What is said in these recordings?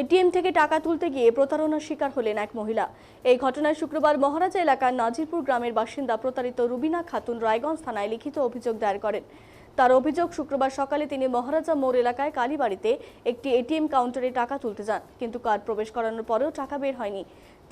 ATM থেকে টাকা তুলতে গিয়ে প্রতারণার শিকার হলেন এক মহিলা। এই ঘটনায় শুক্রবার মহারাজা এলাকার নাজিরপুর গ্রামের বাসিন্দা প্রতারিত রুবিনা খাতুন রায়গঞ্জ থানায় লিখিত অভিযোগ দায়ের করেন। তার অভিযোগ, শুক্রবার সকালে তিনি মহারাজা মোড় এলাকায় কালীবাড়িতে একটি এটিএম কাউন্টারে টাকা তুলতে যান, কিন্তু কার্ড প্রবেশ করানোর পরেও টাকা বের হয়নি।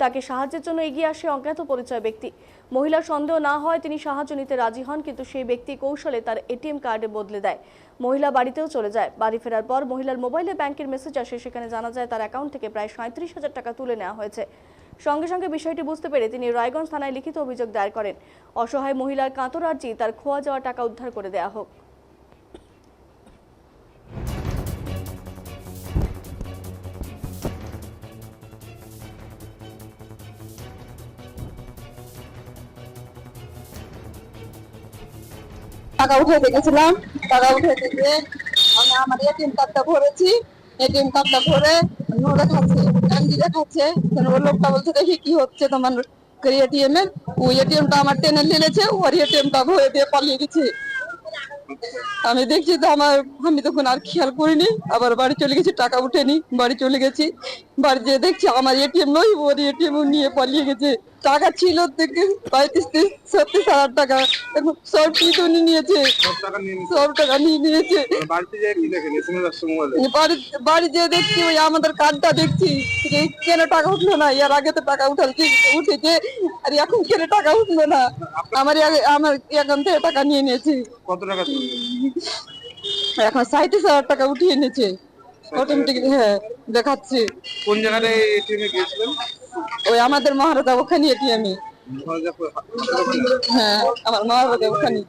তাকে সাহায্যের জন্য এগিয়ে আসে অজ্ঞাত পরিচয় ব্যক্তি। মহিলার সন্দেহ না হয় তিনি সাহায্য নিতে রাজি হন, কিন্তু সেই ব্যক্তি কৌশলে তার এটিএম কার্ডে বদলে দেয়। মহিলা বাড়িতেও চলে যায়। বাড়ি ফেরার পর মহিলার মোবাইলে ব্যাংকের মেসেজ আসে, সেখানে জানা যায় তার অ্যাকাউন্ট থেকে প্রায় সাঁত্রিশ হাজার টাকা তুলে নেওয়া হয়েছে। সঙ্গে সঙ্গে বিষয়টি বুঝতে পেরে তিনি রায়গঞ্জ থানায় লিখিত অভিযোগ দায়ের করেন। অসহায় মহিলার কাতর আর্জি তার খোয়া যাওয়া টাকা উদ্ধার করে দেওয়া হোক। টাকা উঠাইতে গেছিলাম টাকা উঠে গিয়ে আমি আমার এটিএম কার্ডটা ভরেছি এটিএম কার্ডটা ভরে দেখাচ্ছে দেখাচ্ছে কেন ওই লোকটা বলছে, দেখি কি হচ্ছে তোমার এটিএম এর। ওই এটিএমটা আমার টেনে নিয়েছে ওর এটিএমটা ভরে দিয়ে পালিয়ে গেছে। আমি দেখছি তো আমার, আমি তখন আর খেয়াল করিনি, আবার বাড়ি চলে গেছি, টাকা উঠেনি, বাড়ি চলে গেছি। বাড়ি যেয়ে দেখছি আমার এটিএম নই ওর এটিএম নিয়ে পালিয়ে গেছে। টাকা ছিল থেকে পঁয়ত্রিশ ছত্রিশ হাজার টাকা। এখন সব কিছু উনি নিয়েছে। সব টাকা নিয়ে নিয়েছে। বাড়ি যেয়ে দেখছি ওই আমাদের কার্ডটা দেখছি। কেন টাকা উঠল না? এর আগে তো টাকা উঠালছি উঠেছে। আর এখন কেন টাকা উঠল না? আমার আগে- আমার অ্যাকাউন্ট থেকে টাকা নিয়ে নিয়েছে। কত টাকা এখন সাঁত্রিশ হাজার টাকা উঠিয়ে নিয়েছে। অটোমেটিক হ্যাঁ দেখাচ্ছে। কোন জায়গায় এটিএম গিয়েছিলেন? ওই আমাদের মহারাজা ওখানে এটি আমি। হ্যাঁ আমার মহারাজা ওখানে